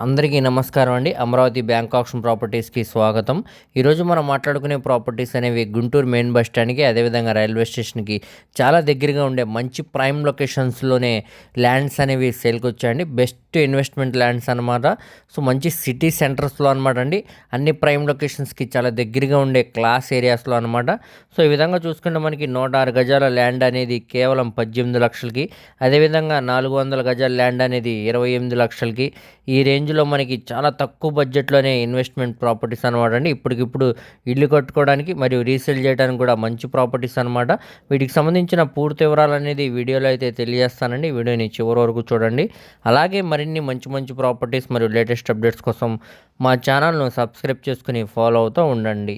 అందరికీ నమస్కారం అండి. అమరావతి బ్యాంక్ ఆప్షన్ ప్రాపర్టీస్కి స్వాగతం. ఈరోజు మనం మాట్లాడుకునే ప్రాపర్టీస్ అనేవి గుంటూరు మెయిన్ బస్ స్టాండ్కి అదేవిధంగా రైల్వే స్టేషన్కి చాలా దగ్గరగా ఉండే మంచి ప్రైమ్ లొకేషన్స్లోనే ల్యాండ్స్ అనేవి సేల్కి వచ్చాయండి బెస్ట్ ఇన్వెస్ట్మెంట్ ల్యాండ్స్ అనమాట సో మంచి సిటీ సెంటర్స్లో అనమాట అండి. అన్ని ప్రైమ్ లొకేషన్స్కి చాలా దగ్గరగా ఉండే క్లాస్ ఏరియాస్లో అనమాట సో ఈ విధంగా చూసుకుంటే మనకి నూట ఆరు గజాల ల్యాండ్ అనేది కేవలం పద్దెనిమిది లక్షలకి అదేవిధంగా నాలుగు వందల గజాల ల్యాండ్ అనేది ఇరవై ఎనిమిది లక్షలకి. ఈ రేంజ్ రేంజ్లో మనకి చాలా తక్కువ బడ్జెట్లోనే ఇన్వెస్ట్మెంట్ ప్రాపర్టీస్ అనమాట అండి. ఇప్పటికిప్పుడు ఇల్లు కట్టుకోవడానికి మరియు రీసేల్ చేయడానికి కూడా మంచి ప్రాపర్టీస్ అనమాట వీటికి సంబంధించిన పూర్తి వివరాలు అనేది వీడియోలో అయితే తెలియజేస్తానండి. వీడియోని చివరి వరకు చూడండి. అలాగే మరిన్ని మంచి మంచి ప్రాపర్టీస్ మరియు లేటెస్ట్ అప్డేట్స్ కోసం మా ఛానల్ను సబ్స్క్రైబ్ చేసుకుని ఫాలో అవుతూ ఉండండి.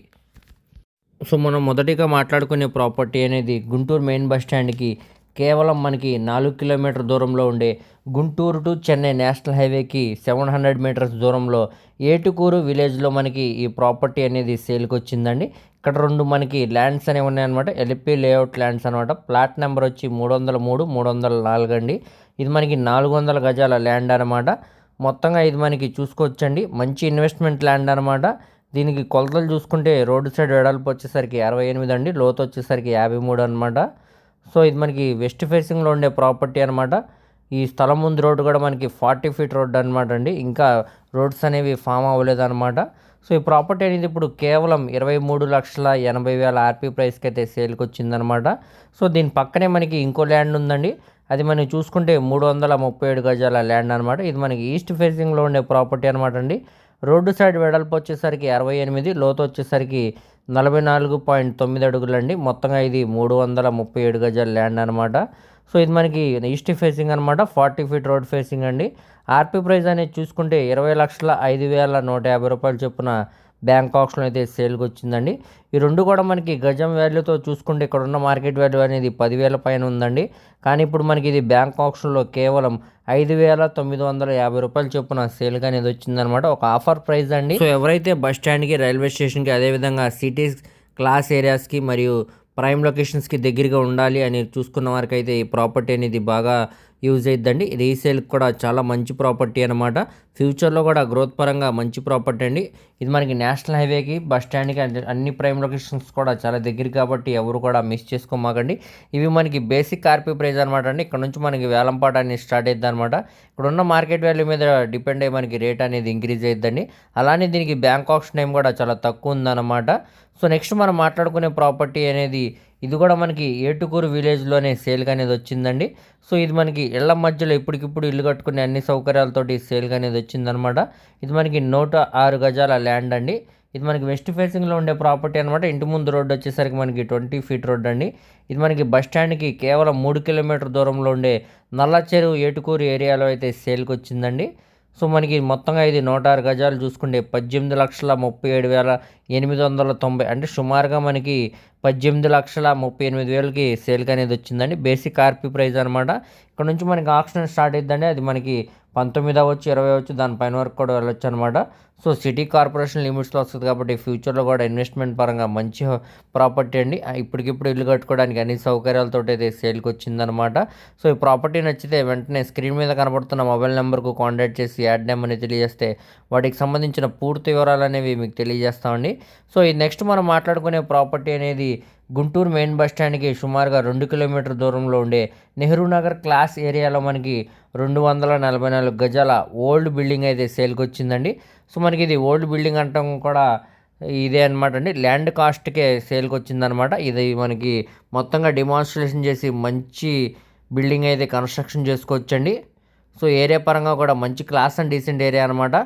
సో మనం మొదటిగా మాట్లాడుకునే ప్రాపర్టీ అనేది గుంటూరు మెయిన్ బస్ స్టాండ్కి కేవలం మనకి నాలుగు కిలోమీటర్ దూరంలో ఉండే గుంటూరు టు చెన్నై నేషనల్ హైవేకి సెవెన్ హండ్రెడ్ మీటర్స్ దూరంలో ఏటుకూరు విలేజ్లో మనకి ఈ ప్రాపర్టీ అనేది సేల్కి వచ్చిందండి. ఇక్కడ రెండు మనకి ల్యాండ్స్ అనేవి ఉన్నాయన్నమాట. ఎల్పి లేఅవుట్ ల్యాండ్స్ అనమాట ప్లాట్ నెంబర్ వచ్చి మూడు వందల మూడు మూడు వందల నాలుగు అండి. ఇది మనకి నాలుగు వందల గజాల ల్యాండ్ అనమాట మొత్తంగా ఇది మనకి చూసుకోవచ్చండి. మంచి ఇన్వెస్ట్మెంట్ ల్యాండ్ అనమాట దీనికి కొలతలు చూసుకుంటే రోడ్డు సైడ్ వెడల్పు వచ్చేసరికి అరవై ఎనిమిది అండి. లోతు వచ్చేసరికి యాభై మూడు అనమాట సో ఇది మనకి వెస్ట్ ఫేసింగ్లో ఉండే ప్రాపర్టీ అనమాట ఈ స్థలం ముందు రోడ్డు కూడా మనకి ఫార్టీ ఫీట్ రోడ్ అనమాట అండి. ఇంకా రోడ్స్ అనేవి ఫామ్ అవ్వలేదన్నమాట. సో ఈ ప్రాపర్టీ అనేది ఇప్పుడు కేవలం ఇరవై మూడు లక్షల ఎనభై వేల ఆర్పీ ప్రైస్కి అయితే సేల్కి వచ్చిందనమాట సో దీని పక్కనే మనకి ఇంకో ల్యాండ్ ఉందండి. అది మనం చూసుకుంటే మూడు వందల ముప్పై ఏడు గజాల ల్యాండ్ అనమాట ఇది మనకి ఈస్ట్ ఫేసింగ్లో ఉండే ప్రాపర్టీ అనమాట అండి. రోడ్డు సైడ్ వెడల్పు వచ్చేసరికి అరవై ఎనిమిది లోతు వచ్చేసరికి నలభై నాలుగు పాయింట్ తొమ్మిది అడుగులండి. మొత్తంగా ఇది మూడు వందల ముప్పై ఏడు గజాల ల్యాండ్ అనమాట సో ఇది మనకి ఈస్ట్ ఫేసింగ్ అనమాట ఫార్టీ ఫీట్ రోడ్ ఫేసింగ్ అండి. ఆర్పీ ప్రైస్ అనేది చూసుకుంటే ఇరవై లక్షల ఐదు వేల నూట యాభై రూపాయలు చొప్పున బ్యాంక్ అయితే సేల్కి వచ్చిందండి ఈ రెండు కూడా మనకి గజం వాల్యూతో చూసుకుంటే ఇక్కడ ఉన్న మార్కెట్ వాల్యూ అనేది పదివేల పైన ఉందండి. కానీ ఇప్పుడు మనకి ఇది బ్యాంక్ కేవలం ఐదు వేల తొమ్మిది వందల యాభై రూపాయలు చొప్పున సేల్గా అనేది వచ్చిందనమాట ఒక ఆఫర్ ప్రైస్ అండి. సో ఎవరైతే బస్ స్టాండ్కి రైల్వే స్టేషన్కి అదేవిధంగా సిటీస్ క్లాస్ ఏరియాస్కి మరియు ప్రైమ్ లొకేషన్స్కి దగ్గరగా ఉండాలి అని చూసుకున్న వారికైతే ఈ ప్రాపర్టీ అనేది బాగా యూజ్ అయిద్దండి. రీసేల్కి కూడా చాలా మంచి ప్రాపర్టీ అనమాట ఫ్యూచర్లో కూడా గ్రోత్ పరంగా మంచి ప్రాపర్టీ అండి. ఇది మనకి నేషనల్ హైవేకి బస్ స్టాండ్కి అన్ని ప్రైమ్ లొకేషన్స్ కూడా చాలా దగ్గర కాబట్టి ఎవరు కూడా మిస్ చేసుకోమాకండి. ఇవి మనకి బేసిక్ ఆర్పీ ప్రైస్ అనమాట అండి. ఇక్కడ నుంచి మనకి వేలంపాట అనేది స్టార్ట్ అవుతుంది అనమాట ఇక్కడ ఉన్న మార్కెట్ వాల్యూ మీద డిపెండ్ అయ్యి మనకి రేట్ అనేది ఇంక్రీజ్ అయిద్దండి. అలానే దీనికి బ్యాంక్ ఆప్షన్ టైం కూడా చాలా తక్కువ ఉందన్నమాట. సో నెక్స్ట్ మనం మాట్లాడుకునే ప్రాపర్టీ అనేది ఇది కూడా మనకి ఏటుకూరు విలేజ్లోనే సేల్గా అనేది వచ్చిందండి. సో ఇది మనకి ఇళ్ళ మధ్యలో ఇప్పటికిప్పుడు ఇల్లు కట్టుకునే అన్ని సౌకర్యాలతోటి సేల్గా అనేది వచ్చిందనమాట. ఇది మనకి నూట ఆరు గజాల ల్యాండ్ అండి. ఇది మనకి వెస్ట్ ఫేసింగ్లో ఉండే ప్రాపర్టీ అనమాట. ఇంటి ముందు రోడ్డు వచ్చేసరికి మనకి ట్వంటీ ఫీట్ రోడ్ అండి. ఇది మనకి బస్ స్టాండ్కి కేవలం మూడు కిలోమీటర్ దూరంలో ఉండే నల్ల చెరువు ఏటుకూరు ఏరియాలో అయితే సేల్కి వచ్చిందండి. సో మనకి మొత్తంగా ఇది నూట ఆరు గజాలు చూసుకుంటే పద్దెనిమిది లక్షల ముప్పై ఏడు వేల ఎనిమిది వందల తొంభై అంటే సుమారుగా మనకి పద్దెనిమిది లక్షల ముప్పై ఎనిమిది వేలకి సేల్కి అనేది వచ్చిందండి. బేసిక్ ఆర్పీ ప్రైస్ అనమాట ఇక్కడ నుంచి మనకి ఆక్షన్ స్టార్ట్ అయిద్దండి. అది మనకి పంతొమ్మిది అవ్వచ్చు ఇరవై అవ్వచ్చు దానిపైన వరకు కూడా వెళ్ళొచ్చు అనమాట సో సిటీ కార్పొరేషన్ లిమిట్స్లో వస్తుంది కాబట్టి ఫ్యూచర్లో కూడా ఇన్వెస్ట్మెంట్ పరంగా మంచి ప్రాపర్టీ అండి. ఇప్పటికిప్పుడు ఇల్లు కట్టుకోవడానికి అన్ని సౌకర్యాలతో అయితే సేల్కి వచ్చిందనమాట సో ఈ ప్రాపర్టీ నచ్చితే వెంటనే స్క్రీన్ మీద కనబడుతున్న మొబైల్ నెంబర్కు కాంటాక్ట్ చేసి యాడ్ నెంబర్ అని తెలియజేస్తే వాటికి సంబంధించిన పూర్తి వివరాలు అనేవి మీకు తెలియజేస్తామండి. సో ఈ నెక్స్ట్ మనం మాట్లాడుకునే ప్రాపర్టీ అనేది గుంటూరు మెయిన్ బస్ స్టాండ్కి సుమారుగా రెండు కిలోమీటర్ దూరంలో ఉండే నెహ్రూ నగర్ క్లాస్ ఏరియాలో మనకి రెండు వందల నలభై నాలుగు గజాల ఓల్డ్ బిల్డింగ్ అయితే సేల్కి వచ్చిందండి. సో మనకి ఇది ఓల్డ్ బిల్డింగ్ అంటాం కూడా ఇదే అనమాట అండి. ల్యాండ్ కాస్ట్కే సేల్కి వచ్చిందనమాట ఇది మనకి మొత్తంగా డిమాన్స్ట్రేషన్ చేసి మంచి బిల్డింగ్ అయితే కన్స్ట్రక్షన్ చేసుకోవచ్చండి. సో ఏరియా పరంగా కూడా మంచి క్లాస్ అండ్ డీసెంట్ ఏరియా అనమాట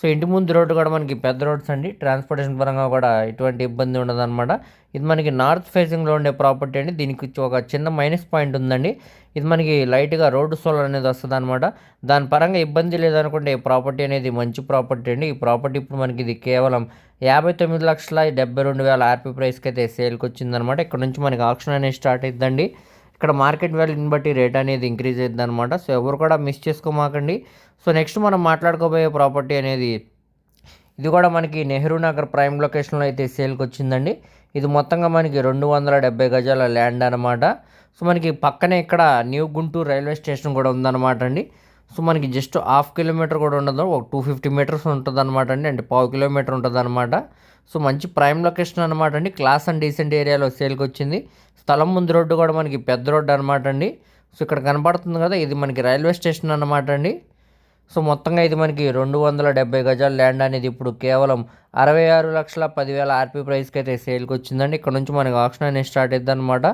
సో ఇంటి ముందు రోడ్డు కూడా మనకి పెద్ద రోడ్స్ అండి. ట్రాన్స్పోర్టేషన్ పరంగా కూడా ఎటువంటి ఇబ్బంది ఉండదన్నమాట. ఇది మనకి నార్త్ ఫేసింగ్లో ఉండే ప్రాపర్టీ అండి. దీనికి ఒక చిన్న మైనస్ పాయింట్ ఉందండి. ఇది మనకి లైట్గా రోడ్డు సోలర్ అనేది వస్తుంది అనమాట దాని పరంగా ఇబ్బంది లేదనుకుంటే ఈ ప్రాపర్టీ అనేది మంచి ప్రాపర్టీ అండి. ఈ ప్రాపర్టీ ఇప్పుడు మనకి ఇది కేవలం యాభై తొమ్మిది లక్షల డెబ్బై రెండు వేల ఆర్పీ ప్రైస్కి అయితే సేల్కి వచ్చిందనమాట ఇక్కడ నుంచి మనకి ఆప్షన్ అనేది స్టార్ట్ అవుతుందండి ఇక్కడ మార్కెట్ వాల్యూని బట్టి రేట్ అనేది ఇంక్రీజ్ అవుతుంది అనమాట సో ఎవరు కూడా మిస్ చేసుకోమాకండి. సో నెక్స్ట్ మనం మాట్లాడుకోబోయే ప్రాపర్టీ అనేది ఇది కూడా మనకి నెహ్రూ నగర్ ప్రైమ్ లొకేషన్లో అయితే సేల్కి వచ్చిందండి ఇది మొత్తంగా మనకి రెండు వందల డెబ్బై గజాల ల్యాండ్ అనమాట సో మనకి పక్కనే ఇక్కడ న్యూ గుంటూరు రైల్వే స్టేషన్ కూడా ఉందన్నమాట అండి. సో మనకి జస్ట్ హాఫ్ కిలోమీటర్ కూడా ఉండదు. ఒక టూ ఫిఫ్టీ మీటర్స్ ఉంటుంది అనమాట అండి. అంటే పావు కిలోమీటర్ ఉంటుంది అనమాట సో మంచి ప్రైమ్ లొకేషన్ అనమాట అండి. క్లాస్ అండ్ డీసెంట్ ఏరియాలో సేల్కి వచ్చింది. స్థలం ముందు రోడ్డు కూడా మనకి పెద్ద రోడ్డు అనమాట అండి. సో ఇక్కడ కనపడుతుంది కదా ఇది మనకి రైల్వే స్టేషన్ అనమాట అండి. సో మొత్తంగా ఇది మనకి రెండు వందల డెబ్బై గజాల ల్యాండ్ అనేది ఇప్పుడు కేవలం అరవై ఆరు లక్షల పదివేల ఆర్పీ ప్రైస్కి అయితే సేల్కి వచ్చిందండి. ఇక్కడ నుంచి మనకి ఆప్షన్ అనేది స్టార్ట్ అవుతుంది అనమాట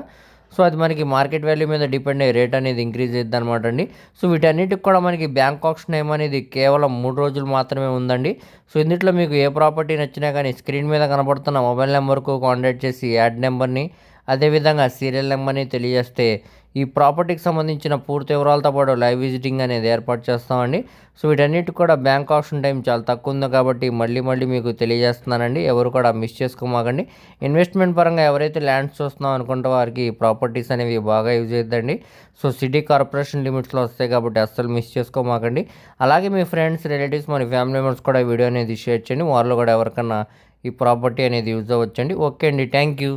సో అది మనకి మార్కెట్ వాల్యూ మీద డిపెండ్ అయ్యే రేట్ అనేది ఇంక్రీజ్ అవుతుంది అనమాట అండి. సో వీటన్నిటికి కూడా మనకి బ్యాంక్ ఆప్షన్ ఏమనేది కేవలం మూడు రోజులు మాత్రమే ఉందండి. సో ఇందులో మీకు ఏ ప్రాపర్టీ నచ్చినా కానీ స్క్రీన్ మీద కనబడుతున్న మొబైల్ నెంబర్కు కాంటాక్ట్ చేసి యాడ్ నెంబర్ని అదేవిధంగా సీరియల్ నెంబర్ని తెలియజేస్తే ఈ ప్రాపర్టీకి సంబంధించిన పూర్తి వివరాలతో పాటు లైవ్ విజిటింగ్ అనేది ఏర్పాటు చేస్తామండి. సో వీటన్నిటి కూడా బ్యాంక్ ఆప్షన్ టైం చాలా తక్కువ ఉంది కాబట్టి మళ్ళీ మళ్ళీ మీకు తెలియజేస్తున్నానండి. ఎవరు కూడా మిస్ చేసుకోమాకండి. ఇన్వెస్ట్మెంట్ పరంగా ఎవరైతే ల్యాండ్స్ చూస్తున్నాం అనుకుంటే వారికి ప్రాపర్టీస్ అనేవి బాగా యూజ్ అవుతుందండి సో సిటీ కార్పొరేషన్ లిమిట్స్లో వస్తాయి కాబట్టి అస్సలు మిస్ చేసుకోమాకండి. అలాగే మీ ఫ్రెండ్స్ రిలేటివ్స్ మరి ఫ్యామిలీ మెంబర్స్ కూడా వీడియో అనేది షేర్ చేయండి. వాళ్ళు కూడా ఎవరికన్నా ఈ ప్రాపర్టీ అనేది యూజ్ అవ్వచ్చండి. ఓకే అండి. Thank you.